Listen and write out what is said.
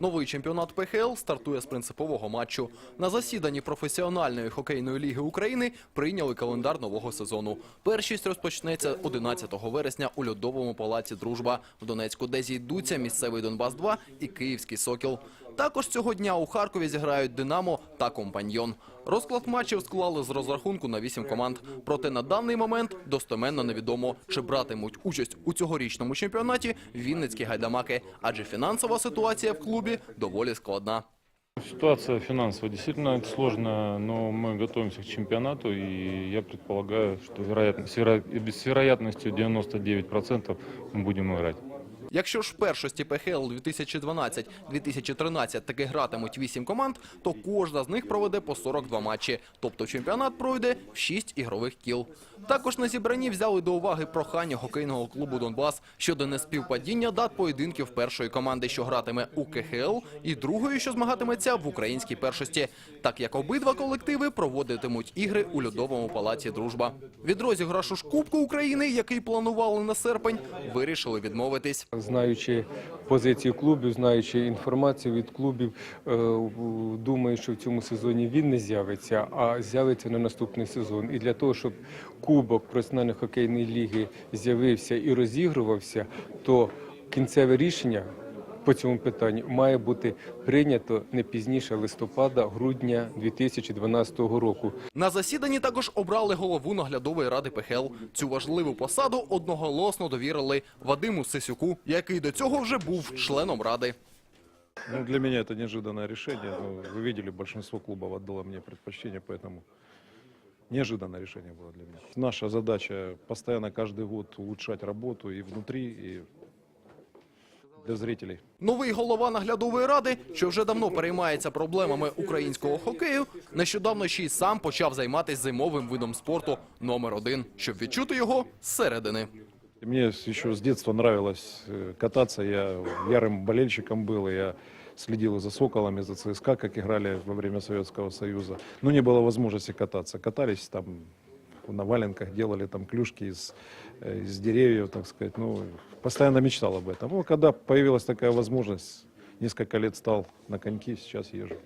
Новий чемпіонат ПХЛ стартує з принципового матчу. На засіданні професіональної хокейної ліги України прийняли календар нового сезону. Першість розпочнеться 11 вересня у льодовому палаці Дружба в Донецьку, де зійдуться місцевий Донбас 2 і Київський Сокіл. Також цього дня у Харкові зіграють Динамо та Компаньйон. Розклад матчів склали з розрахунку на 8 команд. Проте на даний момент достеменно невідомо, чи братимуть участь у цьогорічному чемпіонаті Вінницькі гайдамаки, адже фінансова ситуація в клубі доволі складна. Ситуация финансовая действительно сложная, но мы готовимся к чемпионату, и я предполагаю, что вероятно, с, веро- с вероятностью 99% мы будем играть. Якщо ж в першості ПХЛ 2012-2013 таки гратимуть 8 команд, то кожна з них проведе по 42 матчі, тобто чемпіонат пройде в 6 ігрових кіл. Також на зібранні взяли до уваги прохання хокейного клубу Донбас щодо неспівпадіння дат поєдинків першої команди, що гратиме у КХЛ, і другої, що змагатиметься в українській першості, так як обидва колективи проводитимуть ігри у льодовому палаці Дружба. Від розіграшу ж Кубку України, який планували на серпень, вирішили відмовитись. Знаючи позицію клубів, знаючи інформацію від клубів, е, думаю, що в цьому сезоні він не з'явиться, а з'явиться на наступний сезон. І для того, щоб кубок професіональної хокейної ліги з'явився і розігрувався, то кінцеве рішення по цьому питанню має бути прийнято не пізніше листопада-грудня 2012 року. На засіданні також обрали голову наглядової ради ПХЛ. Цю важливу посаду одноголосно довірили Вадиму Сисюку, який до цього вже був членом ради. Ну, для меня это неожиданное решение. Ну, вы видели, большинство клубов отдало мне предпочтение, поэтому неожиданное решение было для меня. Наша задача постоянно каждый год улучшать работу и внутри, и для зрителей. Новий голова наглядової ради, що вже давно переймається проблемами українського хокею, нещодавно ще й сам почав займатися зимовим видом спорту номер один, щоб відчути його зсередини. И Мне еще с детства нравилось э, кататься. Я ярым болельщиком был, и я следил и за «Соколами», за ЦСКА, как играли во время Советского Союза. Но не было возможности кататься. Катались там на валенках, делали там клюшки из, э, из деревьев, так сказать. Ну, постоянно мечтал об этом. Ну, когда появилась такая возможность, несколько лет стал на коньки, сейчас езжу.